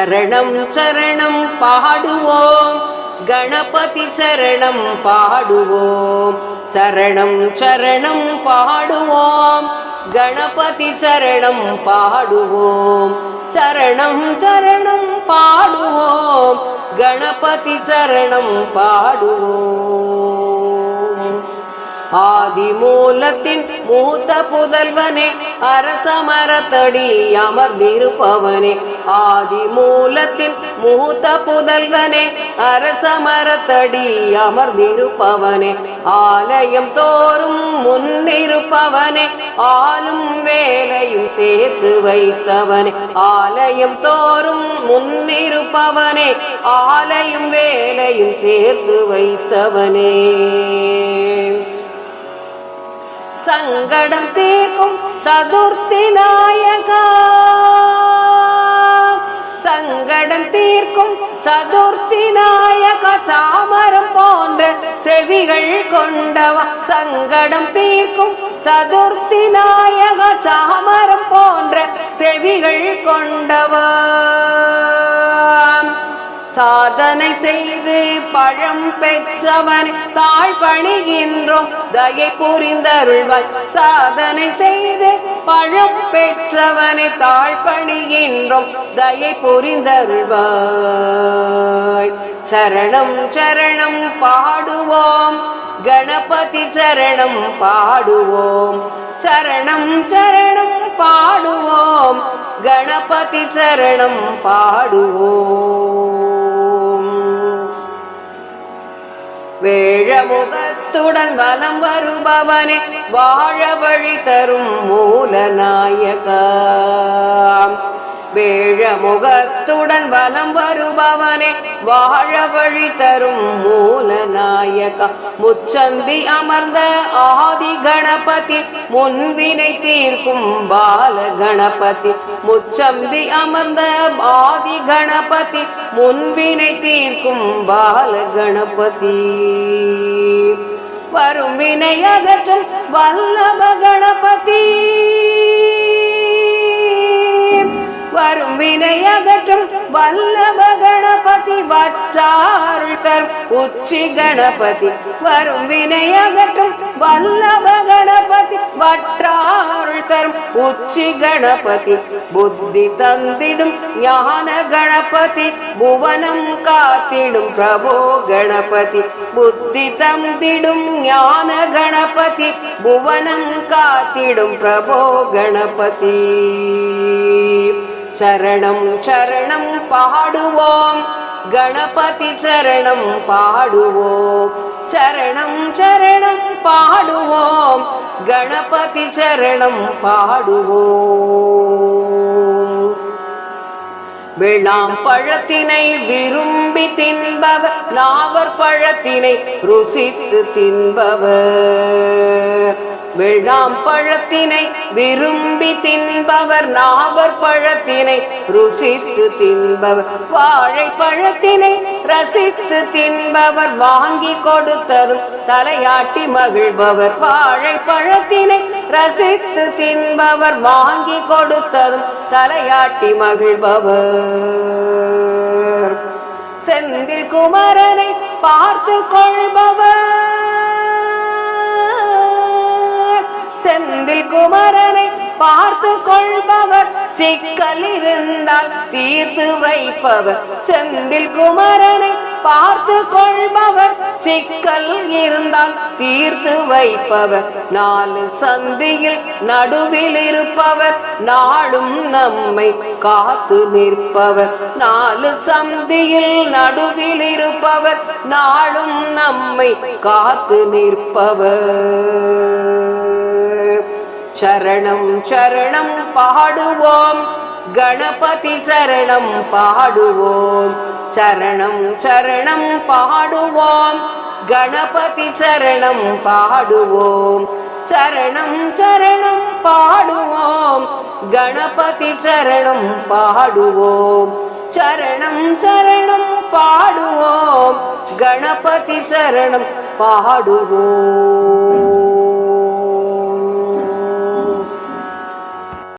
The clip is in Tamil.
சரணம் சரணம் பாடுவோம். கணபதி சரணம் பாடுவோம். சரணம் சரணம் பாடுவோம். கணபதி சரணம் பாடுவோம். சரணம் சரணம் பாடுவோம். கணபதி சரணம் பாடுவோம். ஆதிமூலத்தின் மூத்த புதல்வனே அரசமரத்தடி அமர்ந்திருப்பவனே ஆதிமூலத்தின் மூத்த புதல்வனே அரசமரத்தடி அமர்ந்திருப்பவனே. ஆலயம் தோறும் முன்னிருப்பவனே ஆளும் வேலையும் சேர்த்து வைத்தவனே. ஆலயம் தோறும் முன்னிருப்பவனே ஆலயம் வேலையும் சேர்த்து வைத்தவனே. சங்கடம் தீர்க்கும் சதுர்த்தி நாயகா. சங்கடம் தீர்க்கும் சதுர்த்தி நாயக சாமரம் போன்ற செவிகள் கொண்டவா. சங்கடம் தீர்க்கும் சதுர்த்தி நாயக சாமரம் போன்ற செவிகள் கொண்டவா. சாதனை செய்து பழம் பெற்றவன் தாழ் பணிகின்றோம் தயை புரிந்தருள்வாய். சாதனை செய்து பழம் பெற்றவனை தாழ் பணிகின்றோம் தயை புரிந்தருள்வாய். சரணம் சரணம் பாடுவோம். கணபதி சரணம் பாடுவோம். சரணம் சரணம் பாடுவோம். கணபதி சரணம் பாடுவோம். வேழமுகத்துடன் வலம் வருபவனே வாழ வழி தரும் மூலநாயகா. வேழமுகத்துடன் வலம் வருபவனே வாழ வழி தரும் மூலநாயகா. முச்சந்தி அமர்ந்த ஆதி கணபதி முன்வினை தீர்க்கும் பால கணபதி முச்சந்தி அமர்ந்த ஆதி கணபதி முன்வினை தீர்க்கும் பால கணபதி வரும் வினை அகற்றும் வல்லப கணபதி. வரும் வினையகற்றும் வல்லப கணபதி வற்றாருள் தரும். உச்சி கணபதி வரும் வினையகற்றும் வல்லப கணபதி வற்றாருள் தரும். உச்சி கணபதி புத்தி தந்திடும் ஞான கணபதி புவனம் காத்திடும் பிரபோ கணபதி புத்தி தந்திடும் ஞான கணபதி புவனம் காத்திடும் பிரபோ கணபதி சரணம் சரணம் பாடுவோம் கணபதி சரணம் பாடுவோம் சரணம் சரணம் பாடுவோம் கணபதி சரணம் பாடுவோம் விழாம் பழத்தினை விரும்பி தின்பவர் நாவர் பழத்தினை ருசித்து தின்பவர். விழாம் பழத்தினை விரும்பி தின்பவர் நாவர் பழத்தினை ருசித்து தின்பவர். வாழை பழத்தினை ரசித்து தின்பவர் வாங்கி கொடுத்ததும் தலையாட்டி மகிழ்பவர். வாழை பழத்தினை ரசித்து தின்பவர் வாங்கி கொடுத்ததும் தலையாட்டி மகிழ்பவர். செந்தில் குமரனை பார்த்து கொள்பவர். செந்தில் குமரனை பார்த்து கொள்பவர் சிக்கல் இருந்தால் தீர்த்து வைப்பவர். செந்தில் குமரனை பார்த்து கொள்பவர் சிக்கல் இருந்தால் தீர்த்து வைப்பவர். நாலு சந்தியில் நடுவில் இருப்பவர் நாளும் நம்மை காத்து நிற்பவர். நாலு சந்தியில் நடுவில் இருப்பவர் நாளும் நம்மை காத்து நிற்பவர். சரணம் சரணம் பாடுவோம். கணபதி சரணம் பாடுவோம். சரணம் சரணம் பாடுவோம். கணபதி சரணம் பாடுவோம். சரணம் சரணம் பாடுவோம். கணபதி சரணம் பாடுவோம். சரணம் சரணம் பாடுவோம். கணபதி சரணம் பாடுவோம்.